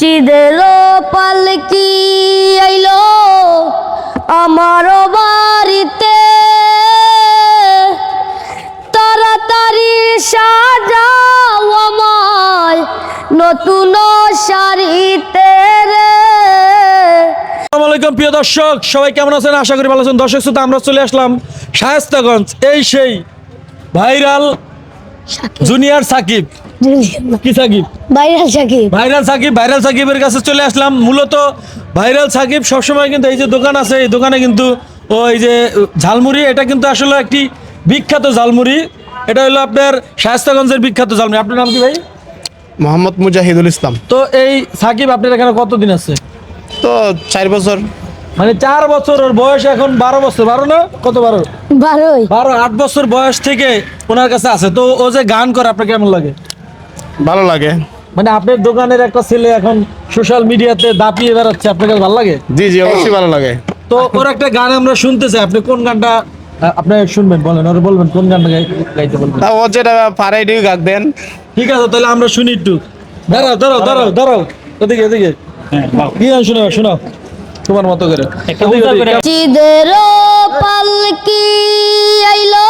মসজিদের পালকি আইলো আমার বাড়িতে। তাড়াতাড়ি সাজাও আমায় নতুন শাড়িতে আলাইকুম প্রিয় দর্শক সবাই কেমন আছেন? আশা করি ভালো আছেন। দর্শক শ্রোতা আমরা চলে আসলাম শায়েস্তাগঞ্জ এই সেই ভাইরাল জুনিয়র সাকিব। কি Sakib? Viral Sakib. Viral Sakib viral সাকিবের কাছে চলে আসলাম। মূলত ভাইরাল সাকিব সবসময় কিন্তু এই যে দোকান আছে এই দোকানে কিন্তু ওই যে ঝালমুড়ি এটা কিন্তু আসলে একটি বিখ্যাত ঝালমুড়ি। এটা হলো আপনার শায়েস্তাগঞ্জের বিখ্যাত ঝালমুড়ি। আপনার নাম কি ভাই? মোহাম্মদ মুজাহিদুল ইসলাম। তো এই সাকিব আপনার এখানে কতদিন আছে? তো চার বছর। মানে চার বছর ওর বয়স এখন বারো বছর। বারো না? কত বারো? বারোই। বারো আট বছর বয়স থেকে ওনার কাছে আছে। তো ও যে গান করে আপনার কেমন লাগে? ভালো লাগে। মানে আপনার দোকানের একটা ছেলে এখন সোশ্যাল মিডিয়াতে দাপিয়ে বেড়াচ্ছে আপনার কাছে ভালো লাগে? জি জি অবশ্যই ভালো লাগে। তো ওর একটা গান আমরা শুনতে চাই আপনি কোন গানটা আপনি শুনবেন বলেন ওরা বলবেন কোন গানটা গাইতে বলবেন? তা ও যেটা পারে এটিও গাক দেন। ঠিক আছে তাহলে আমরা শুনি একটু। দাঁড়াও দাঁড়াও দাঁড়াও দাঁড়াও। এদিকে এদিকে কি গান শোনাও শোনাও। তোমার মতো করে। এদিকে। পালকি আইলো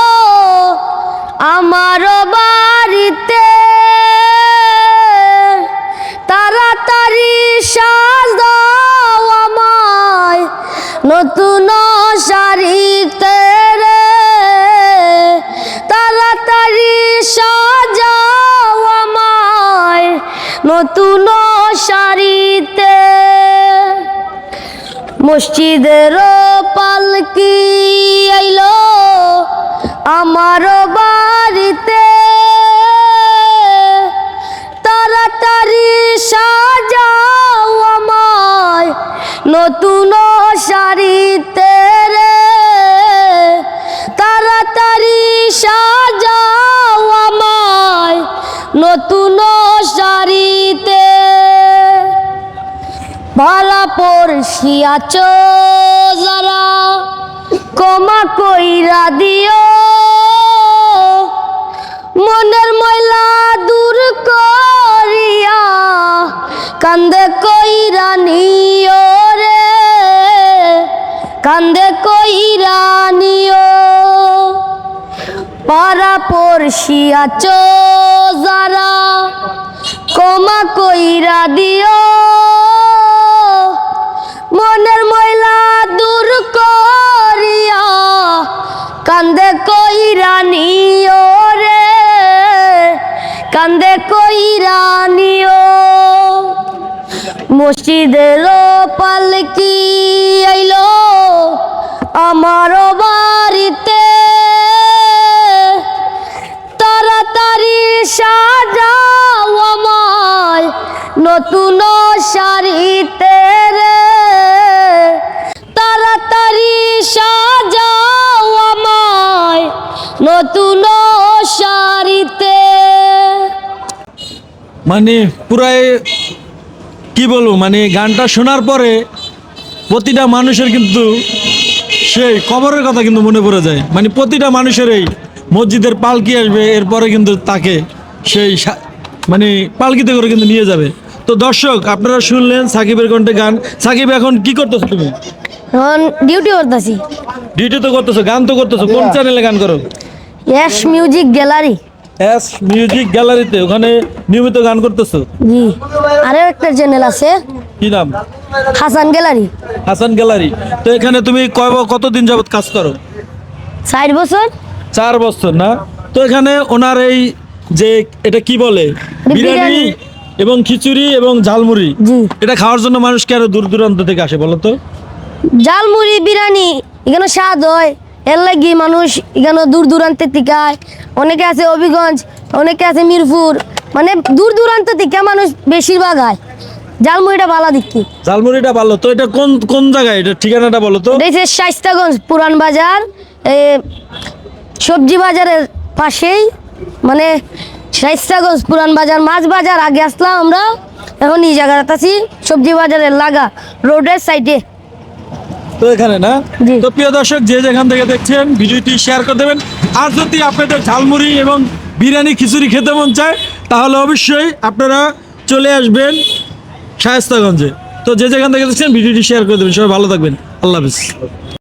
আমার বাড়িতে নতুন শাড়িতে মসজিদের পালকি আইলো আমার ভালা পড়শি আছো যারা কমা কইরা দিও। মনের ময়লা দূর করিয়া কান্দে কইরা নিও রে, কান্দে কইরা নিও। পাড়া পড়শি আছো যারা কমা কইরা দিও। কান্দে কইরা নিও রে? কান্দে কইরা নিও মসজিদের পালকি আইলো আমার বাড়িতে। তাড়াতাড়ি সাজাও আমায় নতুন শাড়িতে। নতুন শাড়িতে মানে পুরাই কি বলব মানে গানটা শোনার পরে প্রতিটা মানুষের কিন্তু সেই কবরের কথা কিন্তু মনে পড়ে যায়। মানে প্রতিটা মানুষের এই মসজিদের পালকি আসবে এরপরে কিন্তু তাকে সেই মানে পালকিতে করে কিন্তু নিয়ে যাবে। তো দর্শক আপনারা শুনলেন সাকিবের কণ্ঠে গান। সাকিব এখন কি করতেছো তুমি? এখন ডিউটি করতেছি। ডিউটি তো করতেছো গান তো করতেছো। কোন চ্যানেলে গান করো? Yes music gallery S music গ্যালারিতে ওখানে নিয়মিত গান করতেছো? জি। আরও একটা চ্যানেল আছে। কি নাম? হাসান গ্যালারি হাসান গ্যালারি তো এখানে তুমি কয় ব- কতদিন যাবত কাজ করো? ষাট বছর। চার বছর না? তো এখানে ওনার এই যে এটা কি বলে? বিরিয়ানি। এবং খিচুড়ি এবং ঝালমুড়ি। এটা খাওয়ার জন্য মানুষ কি আরও দূর দূরান্ত থেকে আসে বলো তো? জালমুড়ি বিরিয়ানি এখানে স্বাদ হয়। এর লাগি মানুষ এখানে দূর দূরান্ত থেকে আয়। অনেকে আছে হবিগঞ্জ অনেকে আছে মিরপুর। মানে দূর দূরান্ত থেকে মানুষ বেশিরভাগ আয়। জালমুড়িটা ভালো দেখি ঝালমুড়িটা ভালো। তো এটা কোন কোন জায়গায়? এটা ঠিকানাটা বলো তো। হচ্ছে শাইস্তাগঞ্জ পুরান বাজার। সবজি বাজারের পাশেই। মানে শাইস্তাগঞ্জ পুরান বাজার মাছ বাজার। আগে আসলাম আমরা। এখন এই জায়গাটা আছি। সবজি বাজারের লাগা। রোডের সাইডে। তো এখানে না। তো প্রিয় দর্শক যে যেখান থেকে দেখছেন ভিডিওটি শেয়ার করে দেবেন। আর যদি আপনাদের ঝালমুড়ি এবং বিরিয়ানি খিচুড়ি খেতে মন চায় তাহলে অবশ্যই আপনারা চলে আসবেন শায়স্তাগঞ্জে। তো যে যেখান থেকে দেখছেন ভিডিওটি শেয়ার করে দেবেন। সবাই ভালো থাকবেন। আল্লাহ হাফিজ।